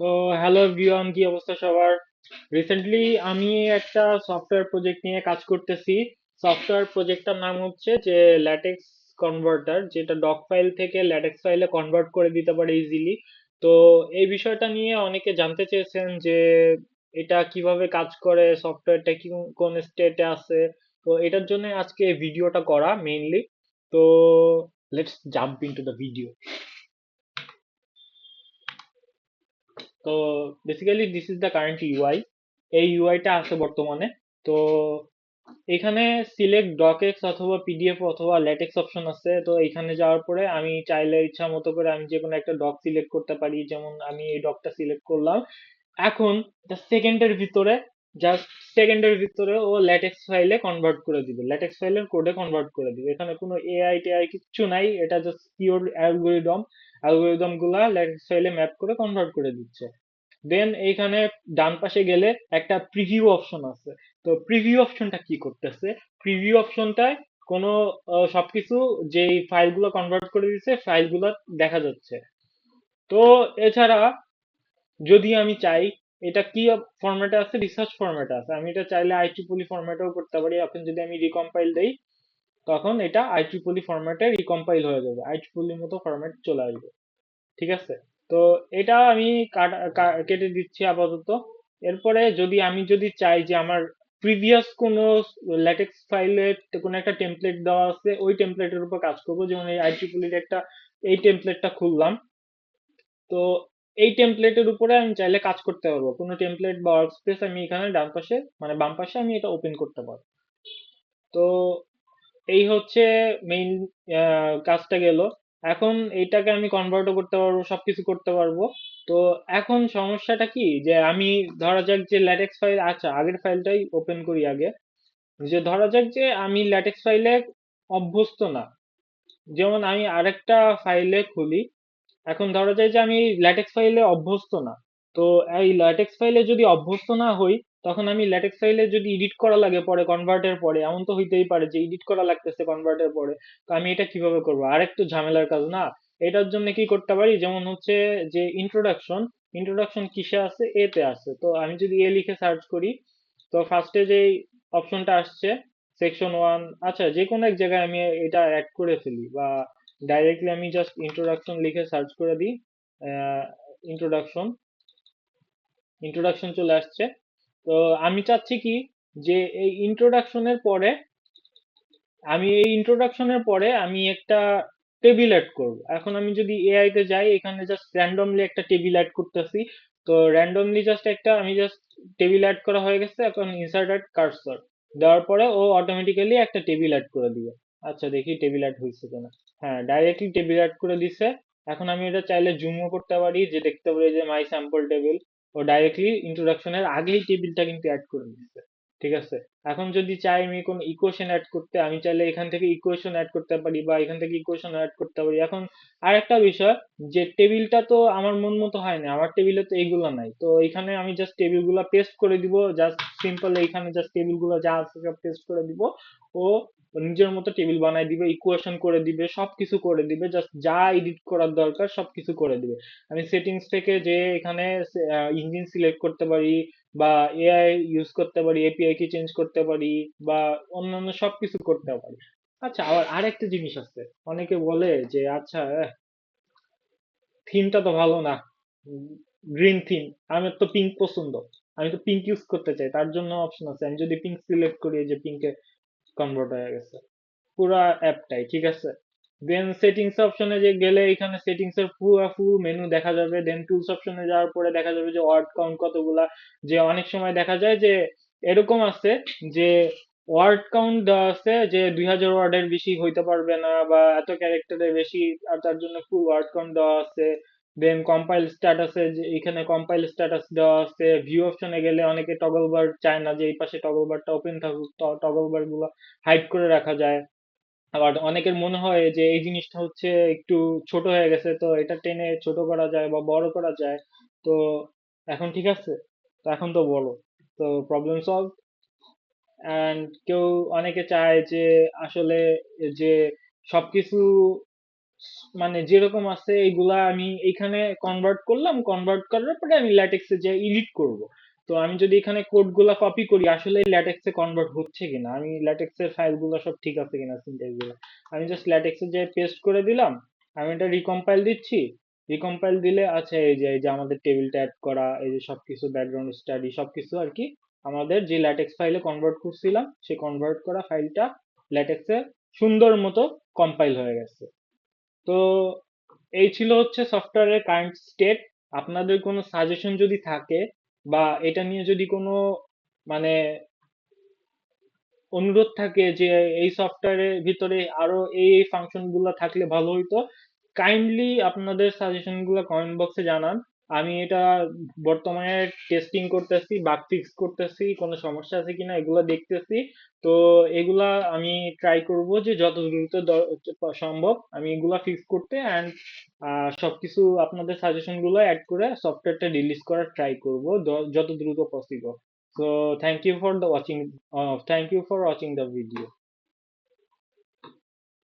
তো hello everyone কি অবস্থা সবার? রিসেন্টলি আমি একটা সফটওয়্যার প্রজেক্ট নিয়ে কাজ করতেছি। সফটওয়্যার প্রজেক্টটার নাম হচ্ছে যে ল্যাটেক্স কনভার্টার যেটা ডক ফাইল থেকে ল্যাটেক্স ফাইলে কনভার্ট করে দিতে পারে ইজিলি তো এই বিষয়টা নিয়ে অনেকে জানতে চেয়েছেন যে এটা কীভাবে কাজ করে সফটওয়্যারটা কি, কোন স্টেটে আছে? তো এটার জন্য আজকে ভিডিওটা করা মেইনলি তো let's jump into the video তো basically this is the current UI এই ইউআইটা আছে বর্তমানে। তো এখানে সিলেক্ট ডকেক্স অথবা পিডিএফ অথবা ল্যাটেক্স অপশন আছে। তো এখানে যাওয়ার পরে আমি চাইলে ইচ্ছা মতো করে আমি যে কোনো একটা ডক সিলেক্ট করতে পারি। যেমন আমি এই ডকটা সিলেক্ট করলাম। এখন সেকেন্ডের ভিতরে জাস্ট সেকেন্ডের ভিতরে ও ল্যাটেক্স ফাইলে কনভার্ট করে দিবে। ল্যাটেক্স ফাইলের কোডে কনভার্ট করে দিবে। এখানে কোনো এআই টেআই কিচ্ছু নাই। এটা জাস্ট পিওর অ্যালগোরিদম অ্যালগোরিদমগুলা ল্যাটেক্স ফাইলে ম্যাপ করে কনভার্ট করে দিচ্ছে। দেন এইখানে ডান পাশে গেলে একটা প্রিভিউ অপশন আছে। তো প্রিভিউ অপশনটা কি করতেছে? প্রিভিউ অপশনটায় কোনো সবকিছু যে ফাইলগুলো কনভার্ট করে দিচ্ছে ফাইলগুলো দেখা যাচ্ছে। তো এছাড়া যদি আমি চাই, এটা কি ফরম্যাটে আছে? রিসার্চ ফরম্যাটে আছে। আমি এটা চাইলে আইট্রিপলি ফরম্যাটেও করতে পারি। এখন যদি আমি রিকম্পাইল দেই, তখন এটা আইট্রিপলি ফরম্যাটে রিকম্পাইল হয়ে যাবে। আইট্রিপলির মতো ফরম্যাট চলে আসবে। ঠিক আছে? তো এটা আমি কাটা দিচ্ছি আপাতত। এরপরে যদি আমি যদি চাই যে আমার প্রিভিয়াস কোনো ল্যাটেক্স ফাইলে কোনো একটা টেমপ্লেট দেওয়া আছে, ওই টেমপ্লেটের উপর কাজ করব। যেমন এই আইট্রিপলির একটা, এই টেমপ্লেটটা খুললাম। তো এই টেমপ্লেটের উপরে আমি চাইলে কাজ করতে পারব। কোনো টেমপ্লেট বা ওয়ার্কস্পেস আমি এখানে ডান পাশে মানে বাম পাশে আমি এটা ওপেন করতে পারব। তো এই হচ্ছে মেইন কাজটা গেল। এখন এইটাকে আমি কনভার্টও করতে পারব, সবকিছু করতে পারব। তো এখন সমস্যাটা কি? যে আমি ধরা যাক যে ল্যাটেক্স ফাইল আচ্ছা আগের ফাইলটাই ওপেন করি আগে। যে ধরা যাক যে আমি ল্যাটেক্স ফাইলে অভ্যস্ত না। যেমন আমি আরেকটা ফাইলে খুলি। এখন ধরা যায় যে আমি ল্যাটেক্স ফাইলে অভ্যস্ত না। তো এই ল্যাটেক্স ফাইলে যদি অভ্যস্ত না হই তখন আমি ল্যাটেক্স ফাইলে যদি এডিট করা লাগে পরে কনভার্টের পরে, এমন তো হইতেই পারে যে এডিট করা লাগতেছে কনভার্টের পরে, তো আমি এটা কীভাবে করব? আরেকটু ঝামেলার কাজ না? এটার জন্য কি করতে পারি? যেমন হচ্ছে যে ইন্ট্রোডাকশন ইন্ট্রোডাকশন কিসে আছে? এতে আছে। তো আমি যদি এ লিখে সার্চ করি, তো ফার্স্টে যেই অপশনটা আসছে সেকশন ওয়ান আচ্ছা যে কোনো এক জায়গায় আমি এটা অ্যাড করে ফেলি বা ডাইরেক্টলি আমি জাস্ট ইন্ট্রোডাকশন লিখে সার্চ করে দিই ইন্ট্রোডাকশন ইন্ট্রোডাকশন চলে আসছে। তো আমি চাচ্ছি কি যে এই ইন্ট্রোডাকশনের পরে, আমি এই ইন্ট্রোডাকশনের পরে আমি একটা টেবিল অ্যাড করব। এখন আমি যদি এআই তে যাই, এখানে জাস্ট র্যান্ডমলি একটা টেবিল অ্যাড করতেছি। তো র্যান্ডমলি জাস্ট একটা, আমি জাস্ট টেবিল অ্যাড করা হয়ে গেছে, এখন ইনসার্ট অ্যাড কার্সর দেওয়ার পরে ও অটোমেটিক্যালি একটা টেবিল অ্যাড করে দিবে। আচ্ছা দেখি টেবিল অ্যাড হয়েছে কিনা। হ্যাঁ ডাইরেক্টলি টেবিল অ্যাড করে দিছে। এখন আমি এটা চাইলে জুমও করতে পারি, যে দেখতে পারি যে মাই স্যাম্পল টেবিল ও ডাইরেক্টলি ইন্ট্রোডাকশনের আগেই টেবিলটা কিন্তু অ্যাড করে দিচ্ছে ঠিক আছে? এখন যদি চাই আমি কোনো ইকুয়েশন অ্যাড করতে, আমি চাইলে এখান থেকে ইকুয়েশন অ্যাড করতে পারি বা এখান থেকে ইকুয়েশন অ্যাড করতে পারি। এখন আরেকটা বিষয়, যে টেবিলটা তো আমার মন মতো হয় না, আমার টেবিলে তো এইগুলো নাই। তো এখানে আমি জাস্ট টেবিলগুলো পেস্ট করে দিব জাস্ট সিম্পল এখানে জাস্ট টেবিলগুলো যা আছে সব পেস্ট করে দিব। ও নিজের মতো টেবিল বানাই দিবে ইকুয়েশন করে দিবে, সবকিছু করে দিবে জাস্ট যা এডিট করার দরকার সবকিছু করে দিবে। আমি সেটিংস থেকে যে এখানে ইঞ্জিন সিলেক্ট করতে পারি বা এআই ইউজ করতে পারি এপিআই কি চেঞ্জ করতে পারি বা অন্যান্য সবকিছু করতে পারি। আচ্ছা আবার আরেকটা জিনিস আছে। অনেকে বলে যে আচ্ছা থিমটা তো ভালো না। গ্রিন থিম আমার তো পিঙ্ক পছন্দ। আমি তো পিঙ্ক ইউজ করতে চাই, তার জন্য অপশন আছে। আমি যদি পিঙ্ক সিলেক্ট করি যে পিঙ্কে কনভার্ট হয়ে গেছে। পুরা অ্যাপটাই ঠিক আছে? দেন সেটিংস অপশনে যে গেলে এখানে সেটিংস এর পুরো ফুল মেনু দেখা যাবে। দেন টুলস অপশনে যাওয়ার পরে দেখা যাবে যে ওয়ার্ড কাউন্ট কতগুলা। যে অনেক সময় দেখা যায় যে এরকম আছে যে ওয়ার্ড কাউন্ট দেওয়া আছে যে দুই হাজার ওয়ার্ডের বেশি হইতে পারবে না বা এত ক্যারেক্টারের বেশি, আর তার জন্য ফুল ওয়ার্ড কাউন্ট দেওয়া আছে। দেন কম্পাইল স্ট্যাটাসে এখানে কম্পাইল স্ট্যাটাস দেওয়া আছে ভিউ অপশনে গেলে অনেকে টগল বার চায় না যে এই পাশে টগল বারটা ওপেন থাকুক টগল বারগুলো হাইড করে রাখা যায়। আবার অনেকের মনে হয় যে এই জিনিসটা হচ্ছে একটু ছোট হয়ে গেছে, তো এটা টেনে ছোট করা যায় বা বড় করা যায়। তো এখন ঠিক আছে? তো এখন তো বলো। তো প্রবলেম সলভ অ্যান্ড কেউ অনেকে চায় যে আসলে যে সবকিছু মানে যেরকম আছে এগুলা আমি এখানে কনভার্ট করলাম কনভার্ট করার পরে আমি ল্যাটেক্সে যে এডিট করব। তো আমি যদি এখানে কোডগুলা কপি করি, আসলে ল্যাটেক্সে কনভার্ট হচ্ছে কিনা? আমি ল্যাটেক্সের ফাইলগুলো সব ঠিক আছে কিনা সিনট্যাক্সগুলো? আমি জাস্ট ল্যাটেক্সে যে পেস্ট করে দিলাম, আমি এটা রিকম্পাইল দিচ্ছি। রিকম্পাইল দিলে আছে এই যে এই যে আমাদের টেবিলটা অ্যাড করা, এই যে সবকিছু ব্যাকগ্রাউন্ড স্টাডি সবকিছু আর কি, আমাদের যে ল্যাটেক্স ফাইলে কনভার্ট করছিলাম সেই কনভার্ট করা ফাইলটা ল্যাটেক্সে সুন্দর মতো কম্পাইল হয়ে গেছে। তো এই ছিল হচ্ছে সফটওয়্যারের কারেন্ট স্টেট আপনাদের কোনো সাজেশন যদি থাকে বা এটা নিয়ে যদি কোনো মানে অনুরোধ থাকে যে এই সফটওয়্যারের ভিতরে আরও এই এই ফাংশনগুলো থাকলে ভালো হইতো কাইন্ডলি আপনাদের সাজেশনগুলো কমেন্ট বক্সে জানান। আমি এটা বর্তমানে টেস্টিং করতেছি বাগ ফিক্স করতেছি, কোনো সমস্যা আছে কিনা এগুলো দেখতেছি তো এগুলা আমি ট্রাই করব যে যত দ্রুত সম্ভব আমি এগুলা ফিক্স করতে অ্যান্ড সবকিছু আপনাদের সাজেশনগুলো অ্যাড করে সফটওয়্যারটা রিলিজ করার ট্রাই করব যত দ্রুত possible So thank you for the watching thank you for watching the video.